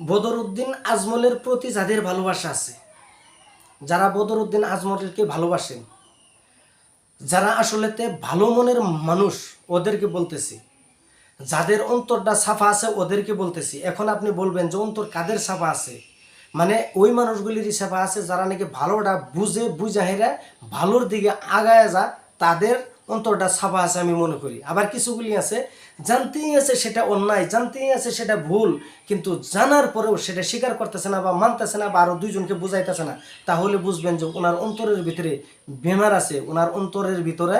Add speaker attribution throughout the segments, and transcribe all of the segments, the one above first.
Speaker 1: বদরুদ্দিন আজমলের প্রতি যাদের ভালোবাসা আছে, যারা বদরুদ্দিন আজমলকে ভালোবাসেন, যারা আসলেতে ভালো মনের মানুষ ওদেরকে বলতেছি, যাদের অন্তরটা সাফা আছে ওদেরকে বলতেছি। এখন আপনি বলবেন যে অন্তর কাদের সাফা আছে? মানে ওই মানুষগুলিরই সাফা আছে যারা নাকি ভালোটা বুঝে বুঝাহেরা ভালোর দিকে আগায় যা তাদের অন্তরটা সাফা আছে আমি মনে করি। আবার কিছুগুলি আছে, জানতেই আছে সেটা অন্যায়, জানতেই আছে সেটা ভুল, কিন্তু জানার পরেও সেটা স্বীকার করতেছে না বা মানতেছে না বা আরও দুইজনকে বুঝাইতেছে না, তাহলে বুঝবেন যে ওনার অন্তরের ভিতরে বেমার আছে, ওনার অন্তরের ভিতরে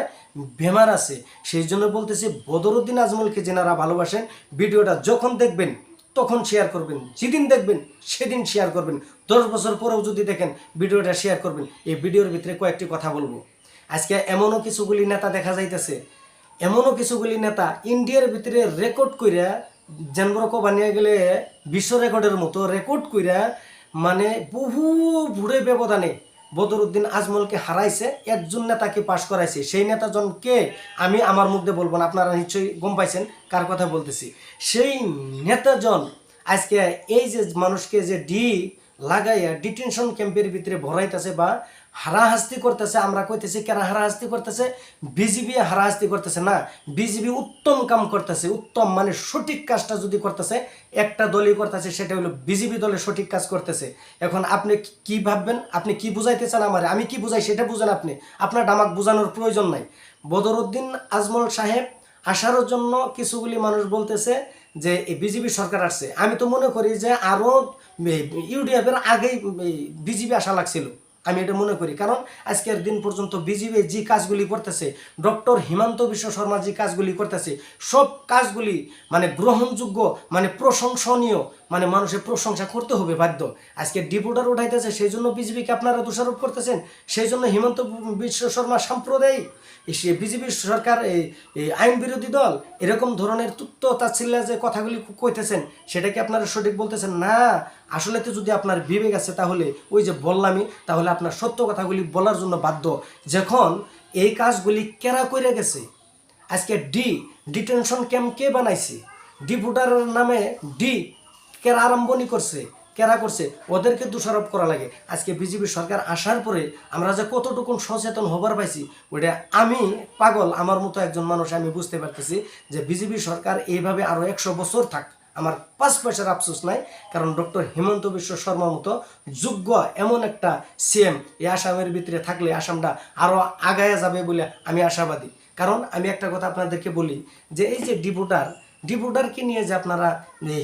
Speaker 1: বেমার আছে। সেই জন্য বলতেছি, বদরুদ্দিন আজমলকে যেনারা ভালোবাসেন, ভিডিওটা যখন দেখবেন, তখন শেয়ার করবেন, যেদিন দেখবেন, সেদিন শেয়ার করবেন। দশ বছর পরেও যদি দেখেন, ভিডিওটা শেয়ার করবেন। এই ভিডিওর ভিতরে কয়েকটি কথা বলব। আজকে এমনও কিছুগুলি নেতা দেখা যাইতেছে। এমনও কিছুগুলি নেতা ইন্ডিয়ার ভিতরে রেকর্ড কইরা জানবরক বানিয়ে গেলে বিশ্ব রেকর্ডের মতো রেকর্ড কইরা মানে বহু বুড়ে ব্যবধানে বদরুদ্দিন আজমলকে হারাইছে, একজন নেতাকে পাশ করাইছে। সেই নেতাজনকে আমি আমার মুখ দিয়ে বলব না, আপনারা নিশ্চয়ই গম পাইছেন কার কথা বলতেছি। সেই নেতাজন আজকে এই যে মানুষকে যে ডি লাগাইয়া ডিটেনশন ক্যাম্পের ভিতরে ভরাইতেছে বা হারাহাস্তি করতেছে, আমরা কইতেছি কেন হারাহাস্তি করতেছে? বিজিবি হারাহাস্তি করতেছে না, বিজিবি উত্তম কাম করতেছে, উত্তম মানে সঠিক কাজটা যদি করতেছে, একটা দলই করতেছে, সেটা হলো বিজিবি দলের সঠিক কাজ করতেছে। এখন আপনি কি ভাববেন? আপনি কি বুঝাইতে চান আমার? আমি কি বুঝাই সেটা বুঝেন আপনি। আপনার আমাকে বোঝানোর প্রয়োজন নাই। বদরুদ্দিন আজমল সাহেব আসার জন্য কিছুগুলি মানুষ বলতেছে যে বিজেপি সরকার আসছে। আমি তো মনে করি যে আরও ইউডিএফের আগেই বিজেপি আসা লাগছিল। আমি এটা মনে করি। কারণ আজকের দিন পর্যন্ত বিজিবি যে কাজগুলি করতেছে, ডক্টর হিমান্ত বিশ্ব শর্মা যে কাজগুলি করতেছে, সব কাজগুলি মানে গ্রহণযোগ্য মানে প্রশংসনীয় মানে মানুষের প্রশংসা করতে হবে বাধ্য। আজকে ডিপুটার উঠাইতেছে সেই জন্য বিজেপিকে আপনারা দোষারোপ করতেছেন সেই জন্য হিমন্ত বিশ্ব শর্মা সাম্প্রদায়িক। সে বিজেপি সরকার, এই আইন বিরোধী দল, এরকম ধরনের তুত্ত তাচ্ছিল্য যে কথাগুলি কইতেছেন, সেটা কি আপনারা সঠিক বলতেছেন? না, আসলে তো যদি আপনার বিবেক আছে তাহলে ওই যে বললামই, তাহলে আপনার সত্য কথাগুলি বলার জন্য বাধ্য। যখন এই কাজগুলি কেরা করে গেছে? আজকে ডি, ডিটেনশন ক্যাম্প কে বানাইছে? ডি নামে ডি কেরা আরম্ভনি করছে, কেরা করছে, ওদেরকে দোষারোপ করা লাগে। আজকে বিজেপি সরকার আসার পরে আমরা যে কতটুকু সচেতন হবার পাইছি, ওইটা আমি পাগল, আমার মতো একজন মানুষ আমি বুঝতে পারতেছি যে বিজেপি সরকার এইভাবে আরও একশো বছর থাক। আমার পাঁচ পয়সার আফসোস নাই, কারণ ডক্টর হিমন্ত বিশ্ব শর্মার মতো যোগ্য এমন একটা সিএম এই আসামের ভিতরে থাকলে আসামটা আরও আগায় যাবে বলে আমি আশাবাদী। কারণ আমি একটা কথা আপনাদেরকে বলি, যে এই যে ডিপুটার ডিপুটারকে নিয়ে যে আপনারা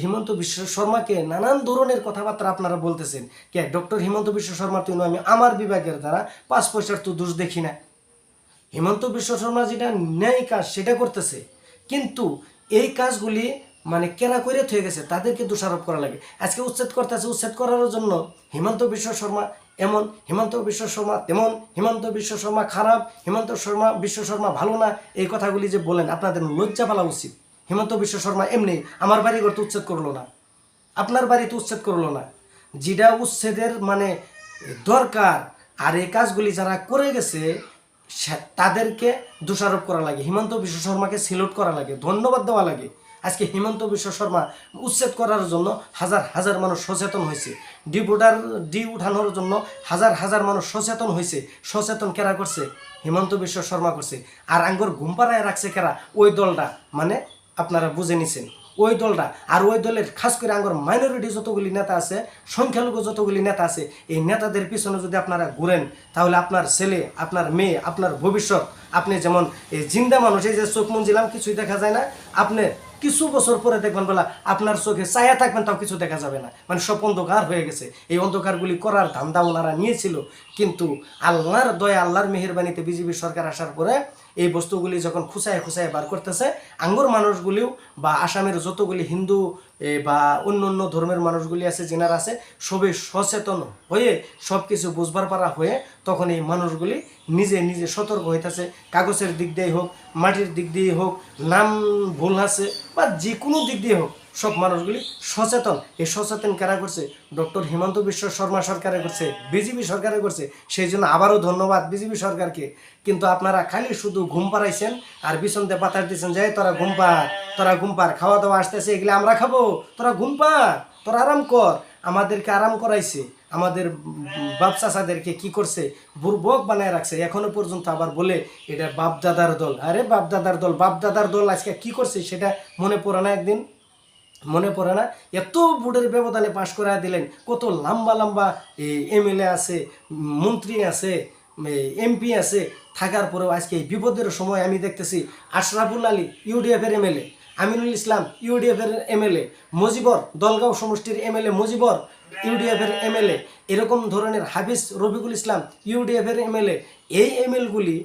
Speaker 1: হিমন্ত বিশ্ব শর্মাকে নানান ধরনের কথাবার্তা আপনারা বলতেছেন। কে, ডক্টর হিমন্ত বিশ্ব শর্মা তুই আমি আমার বিভাগের দ্বারা পাঁচ পয়সার তো দোষ দেখি না। হিমন্ত বিশ্ব শর্মা যেটা ন্যায় কাজ, সেটা করতেছে। কিন্তু এই কাজগুলি মানে কেনা করে থয়ে গেছে, তাদেরকে দোষারোপ করা লাগে। আজকে উচ্ছেদ করতেছে উচ্ছেদ করার জন্য হিমন্ত বিশ্ব শর্মা এমন, হিমন্ত বিশ্ব শর্মা তেমন, হিমন্ত বিশ্ব শর্মা খারাপ, হিমন্ত শর্মা, বিশ্ব শর্মা ভালো না, এই কথাগুলি যে বলেন, আপনাদের লজ্জা পালা উচিত। হিমন্ত বিশ্ব শর্মা এমনি আমার বাড়ি ঘর তো উচ্ছেদ করল না। আপনার বাড়িতে উচ্ছেদ করল না। যেটা উচ্ছেদের মানে দরকার আর এই কাজগুলি যারা করে গেছে তাদেরকে দোষারোপ করা লাগে। হিমন্ত বিশ্ব শর্মাকে সিলুট করা লাগে, ধন্যবাদ দেওয়া লাগে। আজকে হিমন্ত বিশ্ব শর্মা উচ্ছেদ করার জন্য হাজার হাজার মানুষ সচেতন হয়েছে। ডি ভোটার ডি উঠানোর জন্য হাজার হাজার মানুষ সচেতন হয়েছে, সচেতন কেরা করছে? হিমন্ত বিশ্ব শর্মা করছে। আর আঙ্গুর ঘুমপাড়ায় রাখছে কেরা? ওই দলটা মানে আপনারা বুঝে নিছেন। ওই দলটা, আর ওই দলের খাস করে আঙ্গর মাইনরিটি যতগুলি নেতা আছে, সংখ্যালঘু যতগুলি নেতা আছে, এই নেতাদের পিছনে যদি আপনারা ঘুরেন, তাহলে আপনার ছেলে, আপনার মেয়ে, আপনার ভবিষ্যৎ, আপনি যেমন এই জিন্দা মানুষ, এই যে চোখ মঞ্জিলাম কিছুই দেখা যায় না। আপনি কিছু বছর পরে দেখবেন বলা, আপনার চোখে ছায়া থাকবেন, তাও কিছু দেখা যাবে না। মানে সব অন্ধকার হয়ে গেছে। এই অন্ধকারগুলি করার ধান্দা ওনারা নিয়েছিল। কিন্তু আল্লাহর দয়া, আল্লাহর মেহরবানিতে বিজেপি সরকার আসার পরে এই বস্তুগুলি যখন খুঁচায় খুঁচায় বার করতেছে, আঙ্গুর মানুষগুলিও বা আসামের যতগুলি হিন্দু বা অন্য অন্য ধর্মের মানুষগুলি আছে, যেনার আছে, সবে সচেতন হয়ে সব কিছু বুঝবার পারা হয়ে তখন এই মানুষগুলি নিজে নিজে সতর্ক হইতেছে। কাগজের দিক দিয়ে হোক, মাটির দিক দিয়ে হোক, নাম ভুল আছে, বা যে কোনো দিক দিয়ে হোক সব মানুষগুলি সচেতন। এই সচেতন কারা করছে? ডক্টর হিমন্ত বিশ্ব শর্মা সরকারে করছে, বিজেপি সরকারে করছে। সেই জন্য আবারও ধন্যবাদ বিজেপি সরকারকে। কিন্তু আপনারা খালি শুধু ঘুম পাড়াইছেন আর বিছনতে পাতার দিচ্ছেন যে তোরা ঘুম পার তোরা ঘুম পার খাওয়া দাওয়া আসতেছে, এগুলো আমরা খাব। তোরা ঘুম পার তোরা আরাম কর। আমাদেরকে আরাম করাইছে। আমাদের বাপ চাচাদেরকে কি করছে? বুর্বক বানায় রাখছে। এখনও পর্যন্ত আবার বলে, এটা বাপ দাদার দল। আরে বাপ দাদার দল, বাপ দাদার দল আজকে কি করছে সেটা মনে পড়ে না একদিন। মনে পড়ে না। এত ভোটের ব্যবধানে পাশ করে দিলেন, কত লম্বা লম্বা এমএলএ আছে, মন্ত্রী আছে এমপি আছে। থাকার পরেও আজকে এই বিপদের সময় আমি দেখতেছি আশরাফুল আলী ইউডিএফের এমএলএ আমিনুল ইসলাম ইউডিএফের এমএলএ মজিবর, দলগাঁও সমষ্টির এমএলএ মজিবর ইউডিএফের এমএলএ এরকম ধরনের হাফিজ রবিকুল ইসলাম ইউডিএফের এমএলএ এই এমএলগুলি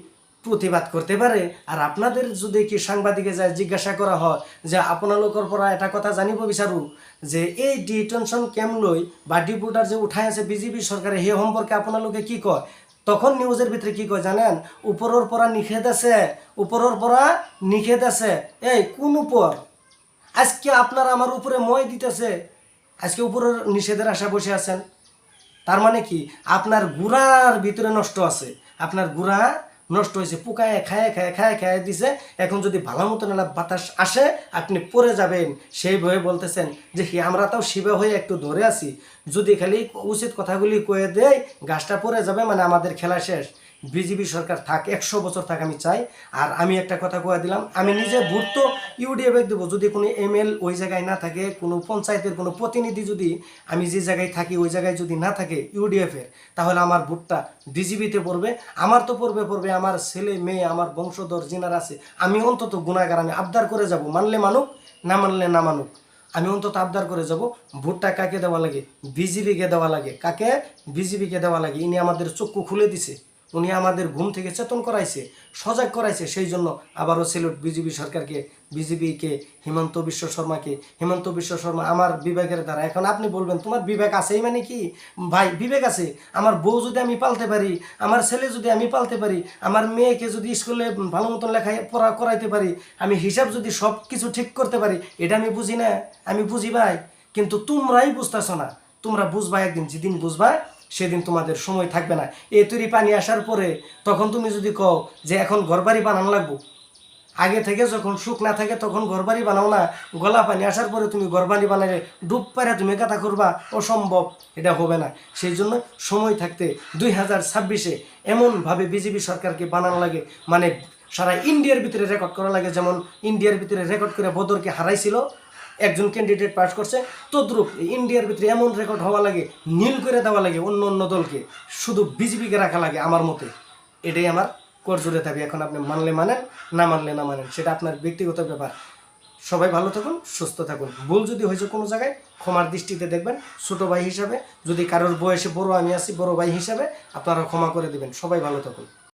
Speaker 1: প্রতিবাদ করতে পারে। আর আপনাদের যদি কি সাংবাদিকে যায়, জিজ্ঞাসা করা হয় যে আপনালোকের পরা এটা কথা জানিব বিচারু? যে, এই ডিটেনশন ক্যাম্প লই? বা ডিপুটার যে উঠাই আছে বিজেপি সরকারে হে সম্পর্কে আপনালোকে কি কয়? তখন নিউজের ভিতরে কি কয় জানেন? উপরের পরা নিষেধ আছে, উপরের পরা নিষেধ আছে। এই, কোন উপর? আজকে আপনারা আমার উপরে মই দিতেছে। আজকে উপরের নিষেধের আশা বসে আছেন। তার মানে কি? আপনার গুড়ার ভিতরে নষ্ট আছে। আপনার গুড়া নষ্ট হয়েছে, পোকায় খায় খায় খায় খায় দিছে। এখন যদি ভালো মতো নালা বাতাস আসে, আপনি পরে যাবেন। সেই ভয়ে বলতেছেন যে আমরা তাও শিবা হয়ে একটু ধরে আছি। যদি খালি উচিত কথাগুলি কয়ে দেয়, গাছটা পরে যাবে মানে আমাদের খেলা শেষ। বিজেপি সরকার থাক, একশো বছর থাক আমি চাই। আর আমি একটা কথা কয়ে দিলাম, আমি নিজে ভোট তো ইউডিএফ দেবো, যদি কোনো এমএল ওই জায়গায় না থাকে, কোনো পঞ্চায়েতের কোনো প্রতিনিধি যদি আমি যে জায়গায় থাকি, ওই জায়গায় যদি না থাকে ইউডিএফের তাহলে আমার ভোটটা বিজেপিতে পড়বে। আমার তো পড়বে পড়বে আমার ছেলে, মেয়ে, আমার বংশধর যিনারা আছে, আমি অন্তত গুণাগার আমি আবদার করে যাব, মানলে মানুক, না মানলে না মানুক। আমি অন্তত আবদার করে যাব, ভোটটা কাকে দেওয়া লাগে? বিজেপিকে দেওয়া লাগে। কাকে? বিজেপিকে দেওয়া লাগে। ইনি আমাদের চক্ষু খুলে দিছে। উনি আমাদের ঘুম থেকে চেতন করাইছে, সজাগ করাইছে, সেই জন্য আবারও সেলুট বিজেপি সরকারকে বিজেপিকে হিমন্ত বিশ্ব শর্মাকে, হিমন্ত বিশ্ব শর্মা আমার বিবেকের দ্বারা। এখন আপনি বলবেন, তোমার বিবেক আছেই মানে কি? ভাই, বিবেক আছে। আমার বউ যদি আমি পালতে পারি, আমার ছেলে যদি আমি পালতে পারি, আমার মেয়েকে যদি স্কুলে ভালো মতন লেখায় পড়া করাইতে পারি, আমি হিসাব যদি সব কিছু ঠিক করতে পারি, এটা আমি বুঝি না। আমি বুঝি ভাই, কিন্তু তোমরাই বুঝতেছ না। তোমরা বুঝবা একদিন, যেদিন বুঝবা সেদিন তোমাদের সময় থাকবে না। এ তৈরি পানি আসার পরে তখন তুমি যদি কও যে এখন ঘরবাড়ি বানানো লাগবো। আগে থেকে যখন সুখ না থাকে তখন ঘরবাড়ি বানাও না। গলা পানি আসার পরে তুমি ঘরবাড়ি বানালে ডুব পারে তুমি কথা করবা। অসম্ভব, এটা হবে না। সেই জন্য সময় থাকতে দুই হাজার ছাব্বিশে এমনভাবে বিজেপি সরকারকে বানানো লাগে। মানে সারা ইন্ডিয়ার ভিতরে রেকর্ড করা লাগে। যেমন ইন্ডিয়ার ভিতরে রেকর্ড করে বদরকে হারাইছিল। একজন ক্যান্ডিডেট পাস করছে, তদ্রুপ ইন্ডিয়ার ভিতরে এমন রেকর্ড হওয়া লাগে, নীল করে দেওয়া লাগে অন্য অন্য দলকে। শুধু বিজেপিকে রাখা লাগে আমার মতে। এটাই আমার করজোরে থাকবে এখন আপনি মানলে মানেন, না মানলে না মানেন, সেটা আপনার ব্যক্তিগত ব্যাপার। সবাই ভালো থাকুন, সুস্থ থাকুন। ভুল যদি হয়েছে কোনো জায়গায়, ক্ষমার দৃষ্টিতে দেখবেন। ছোটো ভাই হিসাবে, যদি কারোর বয়সে বড় আমি আছি, বড় ভাই হিসাবে আপনারা ক্ষমা করে দেবেন। সবাই ভালো থাকুন।